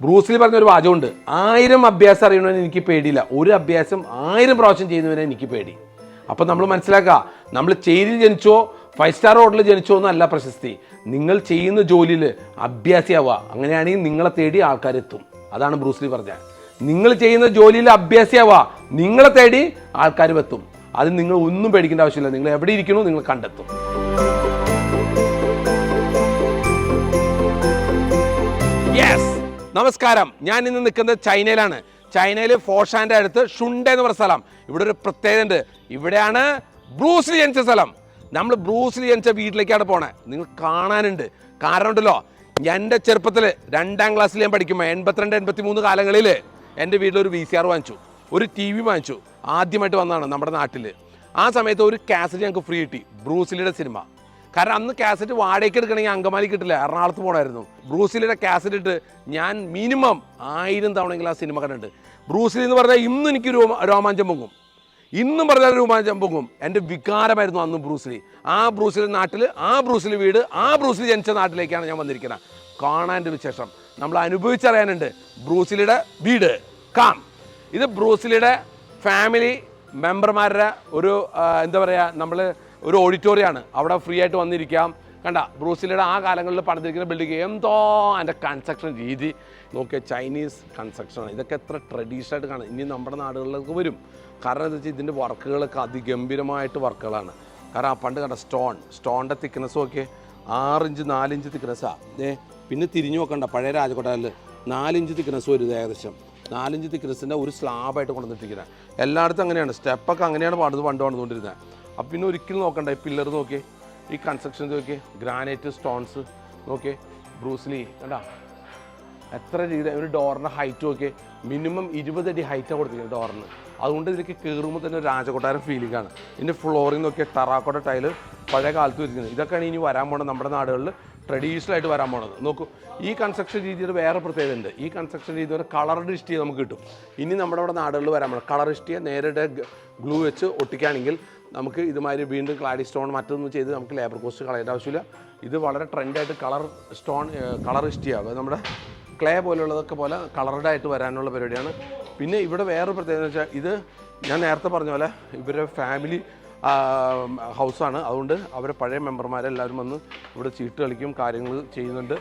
ബ്രൂസിൽ പറഞ്ഞ ഒരു വാചകമുണ്ട്. ആയിരം അഭ്യാസം അറിയണമെന്ന് എനിക്ക് പേടിയില്ല. ഒരു അഭ്യാസം ആയിരം പ്രാവശ്യം ചെയ്യുന്നവനെ എനിക്ക് പേടി. അപ്പം നമ്മൾ മനസ്സിലാക്കുക നമ്മൾ ചെയ്തിൽ ജനിച്ചോ ഫൈവ് സ്റ്റാർ ഹോട്ടലിൽ ജനിച്ചോ എന്നല്ല പ്രശസ്തി. നിങ്ങൾ ചെയ്യുന്ന ജോലിയിൽ അഭ്യാസിയാവുക. അങ്ങനെയാണെങ്കിൽ നിങ്ങളെ തേടി ആൾക്കാരെത്തും അതാണ് ബ്രൂസ്ലി പറഞ്ഞത്. നിങ്ങൾ ചെയ്യുന്ന ജോലിയിൽ അഭ്യാസിയാവുക. നിങ്ങളെ തേടി ആൾക്കാർ എത്തും. അത് നിങ്ങൾ ഒന്നും പേടിക്കേണ്ട ആവശ്യമില്ല. നിങ്ങൾ എവിടെ ഇരിക്കണോ നിങ്ങൾ കണ്ടെത്തും. നമസ്കാരം. ഞാൻ ഇന്ന് നിൽക്കുന്നത് ചൈനയിലാണ്. ചൈനയിൽ ഫോഷാന്റെ അടുത്ത് ഷുണ്ട എന്ന് പറഞ്ഞ സ്ഥലം. ഇവിടെ ഒരു പ്രത്യേകത ഉണ്ട്. ഇവിടെയാണ് ബ്രൂസിൽ ജനിച്ച സ്ഥലം. നമ്മൾ ബ്രൂസിൽ ജനിച്ച വീട്ടിലേക്കാണ് പോണേ. നിങ്ങൾ കാണാനുണ്ട്. കാരണം ഉണ്ടല്ലോ എന്റെ ചെറുപ്പത്തിൽ രണ്ടാം ക്ലാസ്സിൽ ഞാൻ പഠിക്കുമ്പോൾ എൺപത്തിരണ്ട് എൺപത്തി മൂന്ന് കാലങ്ങളിൽ എന്റെ വീട്ടിൽ ഒരു വി സി ആർ വാങ്ങിച്ചു. ഒരു ടി വി വാങ്ങിച്ചു. ആദ്യമായിട്ട് വന്നതാണ് നമ്മുടെ നാട്ടിൽ ആ സമയത്ത് ഒരു കാസറ്റ് ഞങ്ങൾക്ക് ഫ്രീ കിട്ടി. ബ്രൂസിലിയുടെ സിനിമ. കാരണം അന്ന് കാസറ്റ് വാടകയ്ക്ക് എടുക്കണമെങ്കിൽ അങ്കമാലി കിട്ടില്ല. എറണാകുളത്ത് പോകണമായിരുന്നു ബ്രൂസിലിയുടെ കാസറ്റ് ഇട്ട് ഞാൻ മിനിമം ആയിരം തവണയെങ്കിലും ആ സിനിമ കണ്ടിട്ടുണ്ട്. ബ്രൂസിലി എന്ന് പറഞ്ഞാൽ ഇന്നും എനിക്ക് രോമ രോമാഞ്ചം പൊങ്ങും. ഇന്നും പറഞ്ഞാൽ രോമാഞ്ചം പൊങ്ങും. എന്റെ വികാരമായിരുന്നു അന്നും ബ്രൂസിലി. ആ ബ്രൂസിലി നാട്ടിൽ ആ ബ്രൂസിലി വീട് ആ ബ്രൂസിലി ജനിച്ച നാട്ടിലേക്കാണ് ഞാൻ വന്നിരിക്കുന്നത്. കാണാന്റെ വിശേഷം. നമ്മൾ അനുഭവിച്ചറിയാനുണ്ട് ബ്രൂസിലിയുടെ വീട്. കാം ഇത് ബ്രൂസിലിയുടെ ഫാമിലി മെമ്പർമാരുടെ ഒരു എന്താ പറയുക നമ്മൾ ഒരു ഓഡിറ്റോറിയമാണ് അവിടെ ഫ്രീ ആയിട്ട് വന്നിരിക്കാം. കണ്ട ബ്രൂസിലിയുടെ ആ കാലങ്ങളിൽ പണിതിരിക്കുന്ന ബിൽഡിംഗ് എന്തോ അതിന്റെ കൺസ്ട്രക്ഷൻ രീതി. നോക്കിയ ചൈനീസ് കൺസ്ട്രക്ഷനാണ് ഇതൊക്കെ എത്ര ട്രഡീഷണൽ ആയിട്ട് കാണും. ഇനി നമ്മുടെ നാടുകളിലേക്ക് വരും. കാരണം എന്താ വെച്ചാൽ ഇതിന്റെ വർക്കുകളൊക്കെ അതിഗംഭീരമായിട്ട് വർക്കുകളാണ്. കാരണം ആ പണ്ട് കണ്ട സ്റ്റോൺ സ്റ്റോണിന്റെ തിക്നെസ്സും ഒക്കെ ആറിഞ്ച് നാലിഞ്ച് തിക്നെസ്സാണ് ഏ പിന്നെ തിരിഞ്ഞു നോക്കണ്ട പഴയ രാജകോട്ടാലിൽ നാലിഞ്ച് തിക്നെസ് വരും ഏകദേശം. നാലിഞ്ച് തിക്നെസ്സിന്റെ ഒരു സ്ലാബായിട്ട് കൊണ്ടുവന്നിട്ടിരിക്കുന്നത് എല്ലായിടത്തും അങ്ങനെയാണ്. സ്റ്റെപ്പൊക്കെ അങ്ങനെയാണ് പണിത് പണ്ട് പണിതുകൊണ്ടിരുന്നത് അപ്പം പിന്നെ ഒരിക്കലും നോക്കണ്ട. ഈ പില്ലർ നോക്കിയേ ഈ കൺസ്ട്രക്ഷൻ നോക്കിയേ ഗ്രാനൈറ്റ് സ്റ്റോൺസ് നോക്കിയേ ബ്രൂസ്ലി കണ്ടാ? എത്ര രീതി ഒരു ഡോറിന്റെ ഹൈറ്റ് നോക്കിയേ മിനിമം ഇരുപത് അടി ഹൈറ്റാണ് കൊടുത്തിരിക്കുന്നത് ഡോറിന്. അതുകൊണ്ട് ഇതിലേക്ക് കയറുമ്പോൾ തന്നെ ഒരു രാജകൊട്ടാരം ഫീലിംഗ് ആണ്. ഇതിന്റെ ഫ്ലോറിൽ നോക്കിയ ടെറാക്കോട്ട ടൈൽ പഴയ കാലത്ത് വെച്ചിരിക്കുന്നത്. ഇതൊക്കെയാണ് ഇനി വരാൻ പോണത് നമ്മുടെ നാടുകളിൽ ട്രഡീഷണൽ ആയിട്ട് വരാൻ പോണത്. നോക്കൂ ഈ കൺസ്ട്രക്ഷൻ രീതിയുടെ വേറെ പ്രത്യേകത ഉണ്ട്. ഈ കൺസ്ട്രക്ഷൻ രീതി ഒരു കളർഡ് ഇഷ്ടിയ നമുക്ക് കിട്ടും. ഇനി നമ്മുടെ അവിടെ നാടുകളിൽ വരാൻ പോകണം കളർ ഇഷ്ടിയ നേരിട്ട് ഗ്ലൂ വെച്ച് ഒട്ടിക്കുകയാണെങ്കിൽ നമുക്ക് ഇതുമാതിരി വീണ്ടും ക്ലാഡി സ്റ്റോൺ മറ്റൊന്നും ചെയ്ത് നമുക്ക് ലേബർ കോസ്റ്റ് കളയേണ്ട ആവശ്യമില്ല. ഇത് വളരെ ട്രെൻഡായിട്ട് കളർ സ്റ്റോൺ കളർ ഇഷ്ടിയാവുക നമ്മുടെ ക്ലേ പോലുള്ളതൊക്കെ പോലെ കളർഡ് ആയിട്ട് വരാനുള്ള പരിപാടിയാണ്. പിന്നെ ഇവിടെ വേറെ പ്രത്യേകത വെച്ചാൽ ഇത് ഞാൻ നേരത്തെ പറഞ്ഞ പോലെ ഇവരുടെ ഫാമിലി ഹൗസാണ് അതുകൊണ്ട് അവരെ പഴയ മെമ്പർമാരെല്ലാവരും വന്ന് ഇവിടെ ചീട്ട് കളിക്കും കാര്യങ്ങൾ ചെയ്യുന്നുണ്ട്.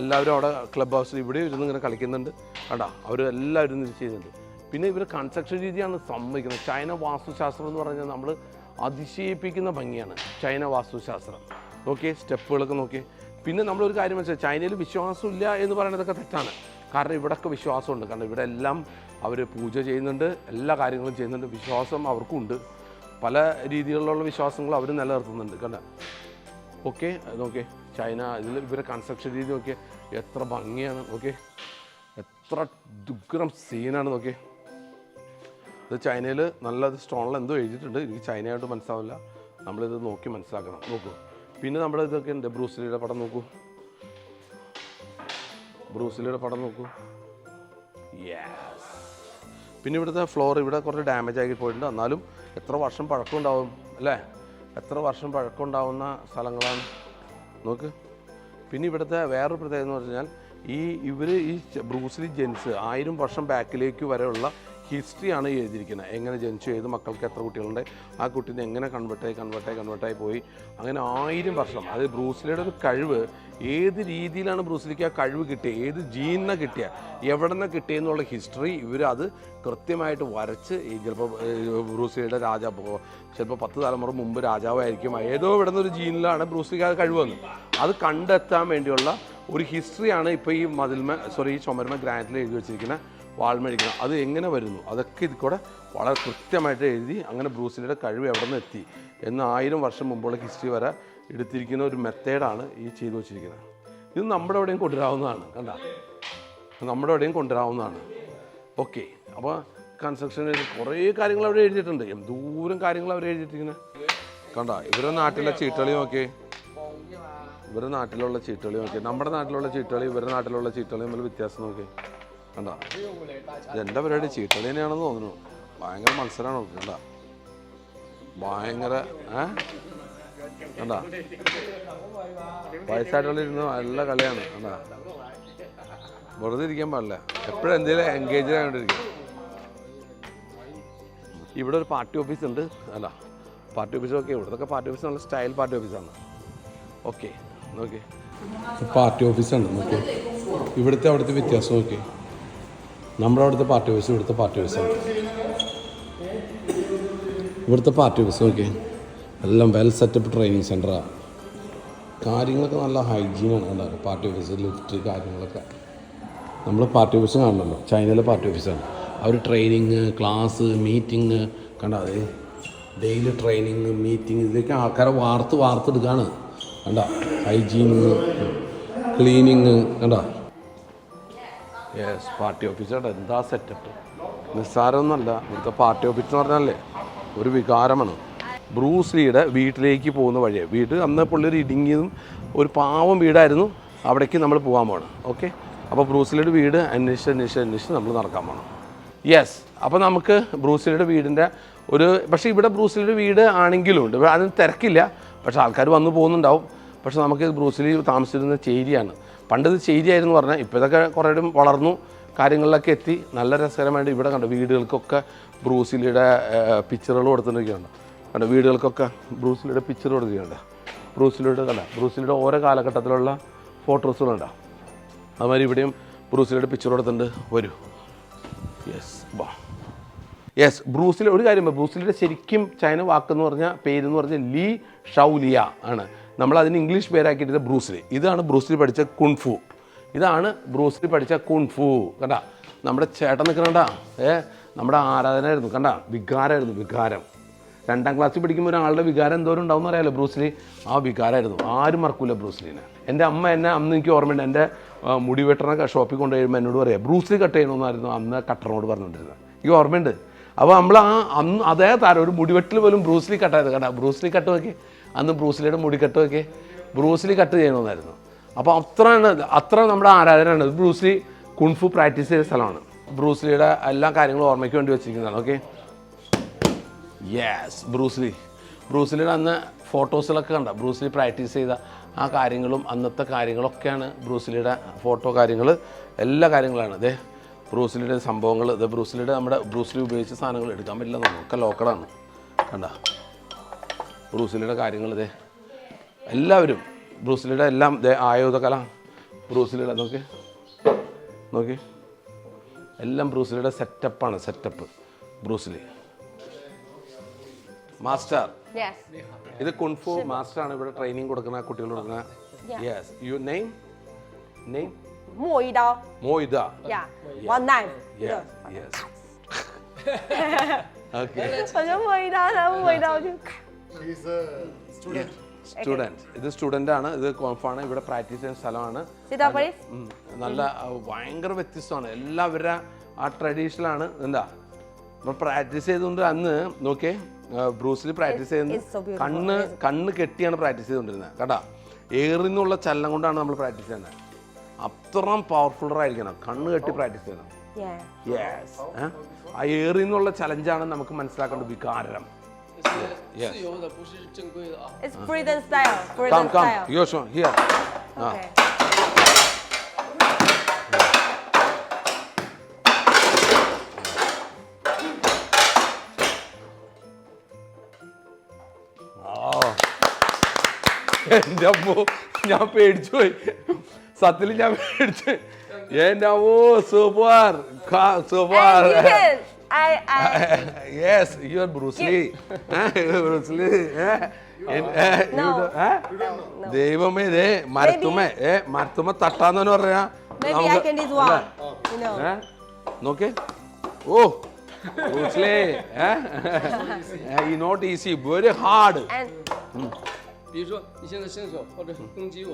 എല്ലാവരും അവിടെ ക്ലബ് ഹൗസിൽ ഇവിടെ ഇരുന്ന് ഇങ്ങനെ കളിക്കുന്നുണ്ട്. കണ്ടാ അവർ എല്ലാവരും ചെയ്യുന്നുണ്ട്. പിന്നെ ഇവർ കൺസ്ട്രക്ഷൻ രീതിയാണ് സമ്മതിക്കുന്നത്. ചൈന വാസ്തുശാസ്ത്രം എന്ന് പറഞ്ഞാൽ നമ്മൾ അതിശയിപ്പിക്കുന്ന ഭംഗിയാണ് ചൈന വാസ്തുശാസ്ത്രം. നോക്കിയേ സ്റ്റെപ്പുകളൊക്കെ നോക്കിയേ. പിന്നെ നമ്മളൊരു കാര്യം വെച്ചാൽ ചൈനയിൽ വിശ്വാസമില്ല എന്ന് പറയുന്നതൊക്കെ തെറ്റാണ്. കാരണം ഇവിടെയൊക്കെ വിശ്വാസമുണ്ട്. കാരണം ഇവിടെ എല്ലാം അവർ പൂജ ചെയ്യുന്നുണ്ട് എല്ലാ കാര്യങ്ങളും ചെയ്യുന്നുണ്ട്. വിശ്വാസം അവർക്കുണ്ട്. പല രീതികളിലുള്ള വിശ്വാസങ്ങൾ അവർ നിലനിർത്തുന്നുണ്ട്. കണ്ട? ഓക്കെ നോക്കിയേ. ചൈന ഇതിൽ ഇവരെ കൺസ്ട്രക്ഷൻ രീതി നോക്കിയേ. എത്ര ഭംഗിയാണ് നോക്കിയേ. എത്ര ദുഗ്രം സീനാണ് നോക്കിയേ. ഇത് ചൈനയിൽ നല്ല സ്റ്റോണിൽ എന്തോ എഴുതിയിട്ടുണ്ട്. എനിക്ക് ചൈനയായിട്ട് മനസ്സിലാവില്ല. നമ്മളിത് നോക്കി മനസ്സിലാക്കണം. നോക്കൂ. പിന്നെ നമ്മൾ ഇതൊക്കെ ഉണ്ട്. ബ്രൂസിലിയുടെ പടം നോക്കൂ. ബ്രൂസിലിയുടെ പടം നോക്കൂ. യെസ് പിന്നെ ഇവിടുത്തെ ഫ്ലോർ ഇവിടെ കുറച്ച് ഡാമേജ് ആക്കി പോയിട്ടുണ്ട്. എന്നാലും എത്ര വർഷം പഴക്കം ഉണ്ടാവും അല്ലേ? എത്ര വർഷം പഴക്കം ഉണ്ടാവുന്ന സ്ഥലങ്ങളാണ്. നോക്ക്. പിന്നെ ഇവിടുത്തെ വേറൊരു പ്രത്യേകത എന്ന് പറഞ്ഞാൽ ഈ ഇവർ ഈ ബ്രൂസിലി ജെൻസ് ആയിരം വർഷം ബാക്കിലേക്ക് വരെയുള്ള ഹിസ്റ്ററിയാണ് എഴുതിയിരിക്കുന്നത്. എങ്ങനെ ജനിച്ചു ഏത് മക്കൾക്ക് എത്ര കുട്ടികളുണ്ട് ആ കുട്ടീനെ എങ്ങനെ കൺവേർട്ടായി കൺവേർട്ടായി കൺവേർട്ടായി പോയി? അങ്ങനെ ആയിരം വർഷം. അത് ബ്രൂസ്ലിയുടെ ഒരു കഴിവ്. ഏത് രീതിയിലാണ് ബ്രൂസ്ലിക്ക് ആ കഴിവ് കിട്ടിയത്? ഏത് ജീനിനെ കിട്ടിയ? എവിടെ നിന്ന് കിട്ടിയെന്നുള്ള ഹിസ്റ്ററി ഇവർ അത് കൃത്യമായിട്ട് വരച്ച് ഈ ചിലപ്പോൾ ബ്രൂസ്ലിയുടെ രാജാവ് ചിലപ്പോൾ പത്ത് തലമുറ മുമ്പ് രാജാവായിരിക്കും. ഏതോ ഇവിടെ നിന്നൊരു ജീനിലാണ് ബ്രൂസ്ലിക്ക് ആ കഴിവ് വന്നത്. അത് കണ്ടെത്താൻ വേണ്ടിയുള്ള ഒരു ഹിസ്റ്ററിയാണ് ഇപ്പോൾ ഈ മതിൽമ സോറി ഈ ചുമരുമ ഗ്രാനറ്റിൽ എഴുതി വെച്ചിരിക്കുന്ന വാൾമേടിക്കണം അത് എങ്ങനെ വരുന്നു? അതൊക്കെ ഇതിൽ കൂടെ വളരെ കൃത്യമായിട്ട് എഴുതി അങ്ങനെ ബ്രൂസിലിയുടെ കഴിവ് എവിടെ നിന്ന് എത്തി എന്ന് ആയിരം വർഷം മുമ്പുള്ള ഹിസ്റ്ററി വരെ എടുത്തിരിക്കുന്ന ഒരു മെത്തേഡാണ് ഈ ചെയ്തു വെച്ചിരിക്കുന്നത്. ഇത് നമ്മുടെ എവിടെയും കൊണ്ടുവരാവുന്നതാണ് കണ്ട? നമ്മുടെ എവിടെയും കൊണ്ടുവരാവുന്നതാണ്. ഓക്കെ അപ്പോൾ കൺസ്ട്രക്ഷനിൽ കുറേ കാര്യങ്ങൾ അവിടെ എഴുതിയിട്ടുണ്ട്. എന്തോരം കാര്യങ്ങൾ അവർ എഴുതിയിട്ടിരിക്കുന്നത്? കണ്ട ഇവരുടെ നാട്ടിലെ ചീട്ടളി നോക്കിയേ. ഇവരുടെ നാട്ടിലുള്ള ചീട്ടുകളി നോക്കി നമ്മുടെ നാട്ടിലുള്ള ചീട്ടുകളി ഇവരുടെ നാട്ടിലുള്ള ചീട്ടുകളി തമ്മിൽ വ്യത്യാസം നോക്കി കണ്ടോ? എന്റെ പരിപാടി? ചീട്ടുകളി തന്നെയാണെന്ന് തോന്നുന്നു. ഭയങ്കര മത്സരമാണ് നോക്കി കണ്ട? ഭയങ്കര ഏ? കണ്ടാ? വയസ്സായിട്ടുള്ള ഇരുന്ന് നല്ല കളിയാണ് കണ്ടാ? വെറുതെ ഇരിക്കാൻ പാടില്ല. എപ്പോഴും എന്തെങ്കിലും എൻഗേജ് ആയിക്കൊണ്ടിരിക്കും ഇവിടെ ഒരു പാർട്ടി ഓഫീസ് ഉണ്ട് അല്ല പാർട്ടി ഓഫീസ് ഓക്കെ ഇവിടുത്തെ പാർട്ടി ഓഫീസ് നല്ല സ്റ്റൈൽ പാർട്ടി ഓഫീസാണ്. ഓക്കെ. നോക്കി പാർട്ടി ഓഫീസാണ് നോക്കി ഇവിടുത്തെ അവിടുത്തെ വ്യത്യാസം നോക്കി നമ്മുടെ അവിടുത്തെ പാർട്ടി ഓഫീസ് ഇവിടുത്തെ പാർട്ടി ഓഫീസാണ് ഇവിടുത്തെ പാർട്ടി ഓഫീസ് നോക്കി എല്ലാം വെൽ സെറ്റപ്പ് ട്രെയിനിങ് സെന്ററാണ് കാര്യങ്ങളൊക്കെ നല്ല ഹൈജീനാണ് കണ്ടത് പാർട്ടി ഓഫീസ് ലിഫ്റ്റ് കാര്യങ്ങളൊക്കെ. നമ്മൾ പാർട്ടി ഓഫീസ് കാണണമല്ലോ ചൈനയിലെ പാർട്ടി ഓഫീസാണ് അവർ ട്രെയിനിങ് ക്ലാസ് മീറ്റിംഗ് കണ്ടാൽ ഡെയിലി ട്രെയിനിങ് മീറ്റിംഗ് ഇതൊക്കെ ആൾക്കാരെ വാർത്ത് വാർത്തെടുക്കുകയാണ് കണ്ട? ഹൈജീനിങ് ക്ലീനിങ് കണ്ട? യെസ് പാർട്ടി ഓഫീസറുടെ എന്താ സെറ്റപ്പ് നിസ്സാരമൊന്നുമല്ല. ഇവിടുത്തെ പാർട്ടി ഓഫീസ് എന്ന് പറഞ്ഞാലേ ഒരു വികാരമാണ്. ബ്രൂസ് ലീയുടെ വീട്ടിലേക്ക് പോകുന്ന വഴിയാണ് വീട് അന്ന് പുള്ളി ഒരു ഇടുങ്ങിയതും ഒരു പാവം വീടായിരുന്നു. അവിടേക്ക് നമ്മൾ പോകാൻ പോകണം ഓക്കെ അപ്പോൾ ബ്രൂസിലിയുടെ വീട് അന്വേഷിച്ച് അന്വേഷിച്ച് അന്വേഷിച്ച് നമ്മൾ നടക്കാൻ പോകണം യെസ് അപ്പോൾ നമുക്ക് ബ്രൂസിലിയുടെ വീടിന്റെ ഒരു പക്ഷേ ഇവിടെ ബ്രൂസിലിയുടെ വീട് ആണെങ്കിലും ഉണ്ട്. അതിന് തിരക്കില്ല. പക്ഷേ ആൾക്കാർ വന്നു പോകുന്നുണ്ടാവും. പക്ഷേ നമുക്ക് ബ്രൂസിലി താമസിച്ചിരുന്ന ചേരിയാണ്. പണ്ട് ഇത് ചേരിയായിരുന്നു പറഞ്ഞാൽ ഇപ്പോൾ ഇതൊക്കെ കുറേ വളർന്നു കാര്യങ്ങളിലൊക്കെ എത്തി. നല്ല രസകരമായിട്ട് ഇവിടെ കണ്ടു വീടുകൾക്കൊക്കെ ബ്രൂസിലിയുടെ പിക്ചറുകൾ കൊടുത്തിട്ടൊക്കെയുണ്ട് കണ്ടോ വീടുകൾക്കൊക്കെ ബ്രൂസിലിയുടെ പിക്ചർ കൊടുക്കുകയുണ്ട് ബ്രൂസിലിയുടെ കണ്ട ബ്രൂസിലിയുടെ ഓരോ കാലഘട്ടത്തിലുള്ള ഫോട്ടോസുകളുണ്ട് അതുമാതിരി ഇവിടെയും ബ്രൂസിലിയുടെ പിക്ചർ കൊടുത്തിട്ടുണ്ട്. വരൂ. യെസ് വാ. യെസ് ബ്രൂസിൽ ഒരു കാര്യം ബ്രൂസിലിന്റെ ശരിക്കും ചൈന വാക്കെന്ന് പറഞ്ഞ പേരെന്ന് പറഞ്ഞാൽ ലീ ഷൗലിയ ആണ്. നമ്മൾ അതിന് ഇംഗ്ലീഷ് പേരാക്കിയിട്ട് ബ്രൂസ്ലി ഇതാണ് ബ്രൂസ്ലി പഠിച്ച കുൺഫു ഇതാണ് ബ്രൂസ്ലി പഠിച്ച കുൺഫു കണ്ട? നമ്മുടെ ചേട്ടൻ നിൽക്കണണ്ട ഏ നമ്മുടെ ആരാധനയായിരുന്നു കണ്ട? വികാരമായിരുന്നു വികാരം. രണ്ടാം ക്ലാസ്സിൽ പഠിക്കുമ്പോൾ ഒരാളുടെ വികാരം എന്തോരം ഉണ്ടാവും അറിയാലോ ബ്രൂസ്ലി ആ വികാരമായിരുന്നു ആരും മറക്കൂല ബ്രൂസ്ലിനെ എന്റെ അമ്മ എന്നെ അന്ന് എനിക്ക് ഓർമ്മയുണ്ട്. എന്റെ മുടി വെട്ടണ ഷോപ്പിൽ കൊണ്ടുപോയി എന്നോട് പറയാം ബ്രൂസ്ലി കട്ട് ചെയ്യണമെന്നായിരുന്നു അന്ന് കട്ടറിനോട് പറഞ്ഞുകൊണ്ടിരുന്നത് ഈ ഓർമ്മയുണ്ട്. അപ്പോൾ നമ്മൾ ആ അന്ന് അതേ താരം ഒരു മുടിവെട്ടിൽ പോലും ബ്രൂസ്ലി കട്ടായത് കേട്ടോ ബ്രൂസ്ലി കട്ട് നോക്കി അന്ന് ബ്രൂസ്ലിയുടെ മുടി കട്ട് നോക്കി ബ്രൂസ്ലി കട്ട് ചെയ്യണമെന്നായിരുന്നു. അപ്പോൾ അത്രയാണ് അത്ര നമ്മുടെ ആരാധനയാണ് ബ്രൂസ്ലി കുൺഫു പ്രാക്ടീസ് ചെയ്ത സ്ഥലമാണ്. ബ്രൂസ്ലിയുടെ എല്ലാ കാര്യങ്ങളും ഓർമ്മയ്ക്ക് വേണ്ടി വെച്ചിരിക്കുന്നതാണ് ഓക്കെ? യെസ് ബ്രൂസ്ലി ബ്രൂസ്ലിയുടെ അന്ന് ഫോട്ടോസിലൊക്കെ കണ്ട. ബ്രൂസ്ലി പ്രാക്ടീസ് ചെയ്ത ആ കാര്യങ്ങളും അന്നത്തെ കാര്യങ്ങളൊക്കെയാണ് ബ്രൂസ്ലിയുടെ ഫോട്ടോ കാര്യങ്ങൾ എല്ലാ കാര്യങ്ങളാണ്. ഇതേ ബ്രൂസ്ലിയുടെ സംഭവങ്ങൾ ഇത് ബ്രൂസ്ലിയുടെ നമ്മുടെ ബ്രൂസിലി ഉപയോഗിച്ച സാധനങ്ങൾ എടുക്കാൻ പറ്റില്ല നമുക്ക് ലോക്കഡാണ് കണ്ട? ബ്രൂസ്ലിയുടെ കാര്യങ്ങൾ ഇതേ. എല്ലാവരും ബ്രൂസ്ലിയുടെ എല്ലാം ദേ ആയുധകല ബ്രൂസ്ലിയുടെ നോക്കി. നോക്കി. എല്ലാം ബ്രൂസ്ലിയുടെ സെറ്റപ്പാണ് സെറ്റപ്പ് ബ്രൂസിലി. മാസ്റ്റർ. ഇത് കുൺഫു മാസ്റ്റർ ആണ് ഇവിടെ ട്രെയിനിങ് കൊടുക്കുന്ന കുട്ടികൾ കൊടുക്കുന്ന. Yes you name name 磨一刀。모이다.呀，one knife，Yeah. 对。Yes. Okay. 我就磨一刀，然后磨一刀我就咔。He's a student. Student. ഇത് സ്റ്റുഡന്റ് ആണ്. ഇത് കോൺഫാണ് ഇവിടെ പ്രാക്ടീസ് ചെയ്യുന്ന സ്ഥലമാണ്. നല്ല ഭയങ്കര വ്യത്യസ്തമാണ്. എല്ലാവരുടെ ആ ട്രഡീഷണൽ ആണ് എന്താ? നമ്മൾ പ്രാക്ടീസ് ചെയ്തുകൊണ്ട് അന്ന് നോക്കേ ബ്രൂസിൽ പ്രാക്ടീസ് ചെയ്യുന്നത് കണ്ണ് കണ്ണ് കെട്ടിയാണ് പ്രാക്ടീസ് ചെയ്തുകൊണ്ടിരുന്നത്. കേട്ടാ ഏറിന്നുള്ള ചലനം കൊണ്ടാണ് നമ്മൾ പ്രാക്ടീസ് ചെയ്യുന്നത്. അത്രയും ആയിരിക്കണം കണ്ണ് കെട്ടി പ്രാക്ടീസ് ചെയ്യണം. യെസ് ആ ഏറി എന്നുള്ള ചലഞ്ചാണ് നമുക്ക് മനസ്സിലാക്കേണ്ട വികാരം. Ah. എന്റെ അമ്മോ ഞാൻ പേടിച്ചു പോയി സത്യത്തിൽ ഞാൻ പേടിച്ചു എൻ്റെ അമ്മോ super super And you can. I I. Yes you are Bruce Lee Bruce Lee No. ദൈവമേ ദേ മരത്തുമേ ഏ മരത്തുമ തട്ടാന്ന് പറയാ Maybe I can this one. You know. ഏ? നോക്കേ ഓ ബ്രൂസ്ലി ഈ not easy very hard And 比如说你现在伸手或者攻击我，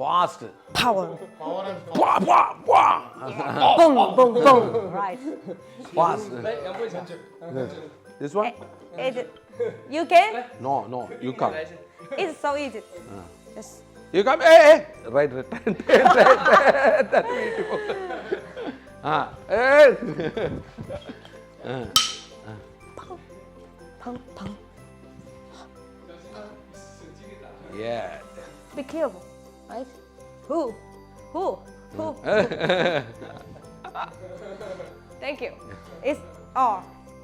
fast. Power. Power and Wah, wah, wah. Boom, boom, boom. Right. Fast. This one? Eh, it, you can? No, no, you come. It's so easy. Yes. You come, eh, eh. hey, hey. Right, right, right, right, right. That beautiful. Ah, hey. Ah. Pang, pang. Yeah. Be careful. Right? Who? Who? Who? Thank you. It's all.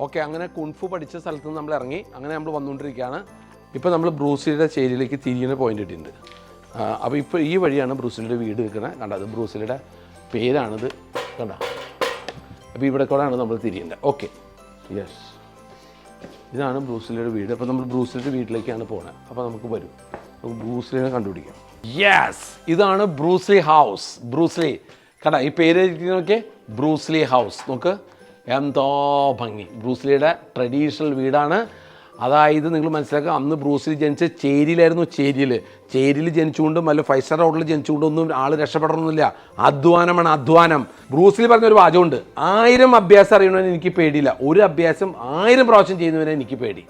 Okay അങ്ങനെ kung fu പഠിച്ച സ്ഥലത്ത് നിന്ന് നമ്മൾ ഇറങ്ങി അങ്ങനെ നമ്മൾ വന്നുകൊണ്ടിരിക്കുകയാണ്. ഇപ്പോൾ നമ്മൾ ബ്രൂസിലിയുടെ ചേരിയിലേക്ക് തിരിയുന്ന പോയിന്റ് ഇട്ടിട്ടുണ്ട്. അപ്പോൾ ഇപ്പോൾ ഈ വഴിയാണ് ബ്രൂസിലിയുടെ വീട് നിൽക്കുന്നത്. കണ്ടത് ബ്രൂസിലിയുടെ പേരാണിത്. കണ്ട? അപ്പോൾ ഇവിടെ കൂടെയാണ് നമ്മൾ തിരിയേണ്ടത് ഓക്കെ യെസ് ഇതാണ് ബ്രൂസിലിയുടെ വീട്. അപ്പോൾ നമ്മൾ ബ്രൂസിലിയുടെ വീട്ടിലേക്കാണ് പോകുന്നത് അപ്പോൾ നമുക്ക് വരും. നമുക്ക് ബ്രൂസ്ലിനെ കണ്ടുപിടിക്കാം. യെസ് ഇതാണ് ബ്രൂസ്ലി ഹൗസ് ബ്രൂസ്ലി കണ്ട ഈ പേര് നോക്കിയേ? ബ്രൂസ്ലി ഹൗസ് നോക്ക്. എന്തോ ഭംഗി. ബ്രൂസ്ലിയുടെ ട്രഡീഷണൽ വീടാണ്. അതായത് നിങ്ങൾ മനസ്സിലാക്കുക അന്ന് ബ്രൂസ്ലി ജനിച്ച ചേരിയിലായിരുന്നു ചേരിയിൽ. ചേരിയിൽ ജനിച്ചുകൊണ്ടും അല്ല ഫൈവ് സ്റ്റാർ ഹോട്ടലിൽ ജനിച്ചുകൊണ്ടൊന്നും ആൾ രക്ഷപ്പെടണമെന്നില്ല. അധ്വാനമാണ് അധ്വാനം. ബ്രൂസ്ലി പറഞ്ഞൊരു വാചകമുണ്ട്. ആയിരം അഭ്യാസം അറിയണമെന്ന് എനിക്ക് പേടിയില്ല. ഒരു അഭ്യാസം ആയിരം പ്രാവശ്യം ചെയ്യുന്നവരെ എനിക്ക് പേടി.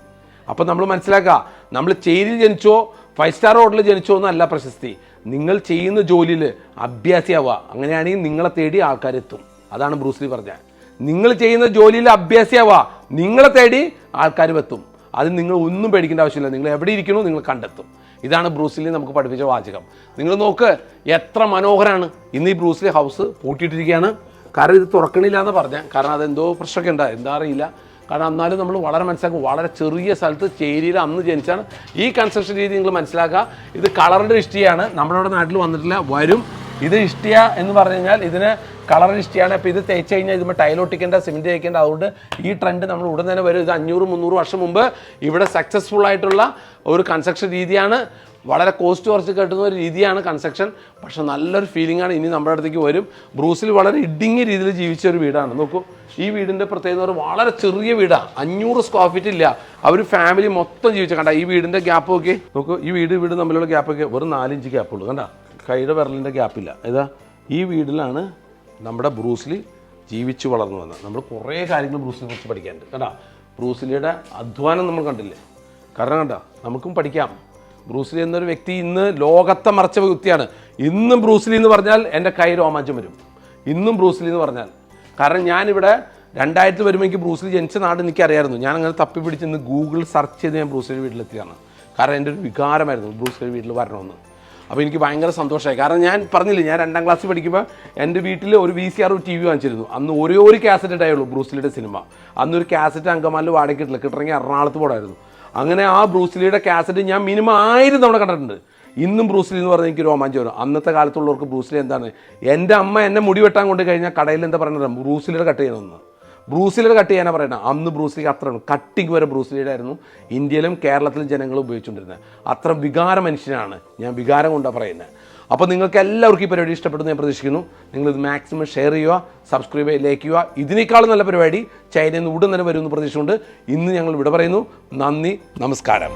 അപ്പം നമ്മൾ മനസ്സിലാക്കുക നമ്മൾ ചേരിയിൽ ജനിച്ചോ ഫൈവ് സ്റ്റാർ ഹോട്ടലിൽ ജനിച്ചോ പ്രശസ്തി. നിങ്ങൾ ചെയ്യുന്ന ജോലിയിൽ അഭ്യാസിയാവുക. അങ്ങനെയാണെങ്കിൽ നിങ്ങളെ തേടി ആൾക്കാരെത്തും. അതാണ് ബ്രൂസ്ലി പറഞ്ഞത്. നിങ്ങൾ ചെയ്യുന്ന ജോലിയിൽ അഭ്യാസിയാവുക. നിങ്ങളെ തേടി ആൾക്കാർ എത്തും അത് നിങ്ങൾ ഒന്നും പേടിക്കേണ്ട ആവശ്യമില്ല. നിങ്ങൾ എവിടെ ഇരിക്കണോ നിങ്ങൾ കണ്ടെത്തും. ഇതാണ് ബ്രൂസ്ലി നമുക്ക് പഠിപ്പിച്ച വാചകം. നിങ്ങൾ നോക്ക് എത്ര മനോഹരമാണ് ഇന്ന് ഈ ബ്രൂസ്ലി ഹൗസ് പൂട്ടിയിട്ടിരിക്കുകയാണ്. കാരണം ഇത് തുറക്കണില്ല എന്ന് പറഞ്ഞ. കാരണം അതെന്തോ പ്രശ്നമൊക്കെ ഉണ്ടായി എന്താ അറിയില്ല. കാരണം എന്നാലും നമ്മൾ വളരെ മനസ്സിലാക്കും വളരെ ചെറിയ സ്ഥലത്ത് ചേരിയിൽ അന്ന് ജനിച്ചാണ്. ഈ കൺസ്ട്രക്ഷൻ രീതി നിങ്ങൾ മനസ്സിലാക്കുക. ഇത് കളറിന്റെ ഇഷ്ടിയാണ് നമ്മുടെ നാട്ടിൽ വന്നിട്ടില്ല. വരും. ഇത് ഇഷ്ടിയ എന്ന് പറഞ്ഞു കഴിഞ്ഞാൽ ഇതിന് കളർ ഇഷ്ടിയാണ് അപ്പോൾ ഇത് തേച്ച് കഴിഞ്ഞാൽ ഇതുമ്പോൾ ടൈൽ ഒട്ടിക്കേണ്ട സിമെന്റ് തേക്കേണ്ട. അതുകൊണ്ട് ഈ ട്രെൻഡ് നമ്മൾ ഉടൻ തന്നെ വരും. ഇത് അഞ്ഞൂറ് മുന്നൂറ് വർഷം മുമ്പ് ഇവിടെ സക്സസ്ഫുൾ ആയിട്ടുള്ള ഒരു കൺസ്ട്രക്ഷൻ രീതിയാണ്. വളരെ കോസ്റ്റ് കുറച്ച് കെട്ടുന്ന ഒരു രീതിയാണ് കൺസ്ട്രക്ഷൻ പക്ഷെ നല്ലൊരു ഫീലിംഗ് ആണ് ഇനി നമ്മുടെ അടുത്തേക്ക് വരും. ബ്രൂസിൽ വളരെ ഇടുങ്ങിയ രീതിയിൽ ജീവിച്ച ഒരു വീടാണ്. നോക്കൂ ഈ വീടിന്റെ പ്രത്യേകത വളരെ ചെറിയ വീടാണ് അഞ്ഞൂറ് സ്ക്വയർ ഫീറ്റ് ഇല്ല. അവർ ഫാമിലി മൊത്തം ജീവിച്ച. കണ്ട ഈ വീടിന്റെ ഗ്യാപ്പ് നോക്കി നോക്കൂ ഈ വീട് വീട് തമ്മിലുള്ള ഗ്യാപ്പ് ഒക്കെ വെറും നാലിഞ്ച് ഗ്യാപ്പ് ഉള്ളൂ. കണ്ട കൈയുടെ വിരലിന്റെ ഗ്യാപ്പില്ല ഏതാ? ഈ വീടിലാണ് നമ്മുടെ ബ്രൂസ്ലി ജീവിച്ചു വളർന്നു വന്നത്. നമ്മൾ കുറേ കാര്യങ്ങൾ ബ്രൂസിനെ കുറിച്ച് പഠിക്കാനുണ്ട്. കേട്ടോ ബ്രൂസിലിയുടെ അധ്വാനം നമ്മൾ കണ്ടില്ലേ? കാരണം കണ്ട നമുക്കും പഠിക്കാം. ബ്രൂസ്ലി എന്നൊരു വ്യക്തി ഇന്ന് ലോകത്തെ മറച്ച വ്യക്തിയാണ്. ഇന്നും ബ്രൂസ്ലി എന്ന് പറഞ്ഞാൽ എന്റെ കൈ രോമാഞ്ചം വരും. ഇന്നും ബ്രൂസ്ലി എന്ന് പറഞ്ഞാൽ. കാരണം ഞാനിവിടെ രണ്ടായിരത്തി വരുമ്പോൾ എനിക്ക് ബ്രൂസ്ലി ജനിച്ച നാട് എനിക്കറിയായിരുന്നു. ഞാൻ അങ്ങനെ തപ്പി പിടിച്ച് ഇന്ന് ഗൂഗിൾ സെർച്ച് ചെയ്ത് ഞാൻ ബ്രൂസ്ലി വീട്ടിലെത്തിയാണ് കാരണം എന്റെ ഒരു വികാരമായിരുന്നു ബ്രൂസ്ലി വീട്ടിൽ വരണമെന്ന്. അപ്പോൾ എനിക്ക് ഭയങ്കര സന്തോഷമായി. കാരണം ഞാൻ പറഞ്ഞില്ലേ ഞാൻ രണ്ടാം ക്ലാസ്സിൽ പഠിക്കുമ്പോൾ എന്റെ വീട്ടിൽ ഒരു V C R T V വാങ്ങിച്ചിരുന്നു. അന്ന് ഒരേ ഒരു കാസറ്റ് ഉണ്ടായുള്ളൂ ബ്രൂസ്ലിയുടെ സിനിമ. അന്നൊരു കാസറ്റ് അങ്കമാലിൽ വാടകയ്ക്ക് കിട്ടില്ല. കിട്ടണമെങ്കിൽ എറണാകുളത്ത് പോടായിരുന്നു അങ്ങനെ ആ ബ്രൂസ്ലിയുടെ കാസറ്റ് ഞാൻ മിനിമം ആയിരം തവണ കണ്ടിട്ടുണ്ട്. ഇന്നും ബ്രൂസ്ലി എന്ന് പറഞ്ഞാൽ എനിക്ക് രോമാഞ്ചം വരും. അന്നത്തെ കാലത്തുള്ളവർക്ക് ബ്രൂസ്ലി എന്താണ്? എന്റെ അമ്മ എന്നെ മുടി വെട്ടാൻ കൊണ്ട് കഴിഞ്ഞാൽ കടയിൽ എന്താ പറയുന്നത് ബ്രൂസ്ലിയുടെ കട്ട് ചെയ്യണമെന്ന് ബ്രൂസിലിയുടെ കട്ട് ചെയ്യാനാണ് പറയുന്നത് അന്ന് ബ്രൂസ്ലിക്ക് അത്ര കട്ടിങ് വരെ ബ്രൂസ്ലിയുടെ ആയിരുന്നു ഇന്ത്യയിലും കേരളത്തിലും ജനങ്ങൾ ഉപയോഗിച്ചുകൊണ്ടിരുന്നത്. അത്ര വികാര മനുഷ്യനാണ്. ഞാൻ വികാരം കൊണ്ടാണ് പറയുന്നത് അപ്പോൾ നിങ്ങൾക്ക് എല്ലാവർക്കും ഈ പരിപാടി ഇഷ്ടപ്പെടുന്നു ഞാൻ പ്രതീക്ഷിക്കുന്നു. നിങ്ങളിത് മാക്സിമം ഷെയർ ചെയ്യുക സബ്സ്ക്രൈബ് ചെയ്യുക. ഇതിനേക്കാളും നല്ല പരിപാടി ചൈനയിൽ നിന്ന് ഉടൻ തന്നെ വരുമെന്ന് പ്രതീക്ഷിച്ചുകൊണ്ട് ഇന്ന് ഞങ്ങൾ ഇവിടെ പറയുന്നു. നന്ദി നമസ്കാരം.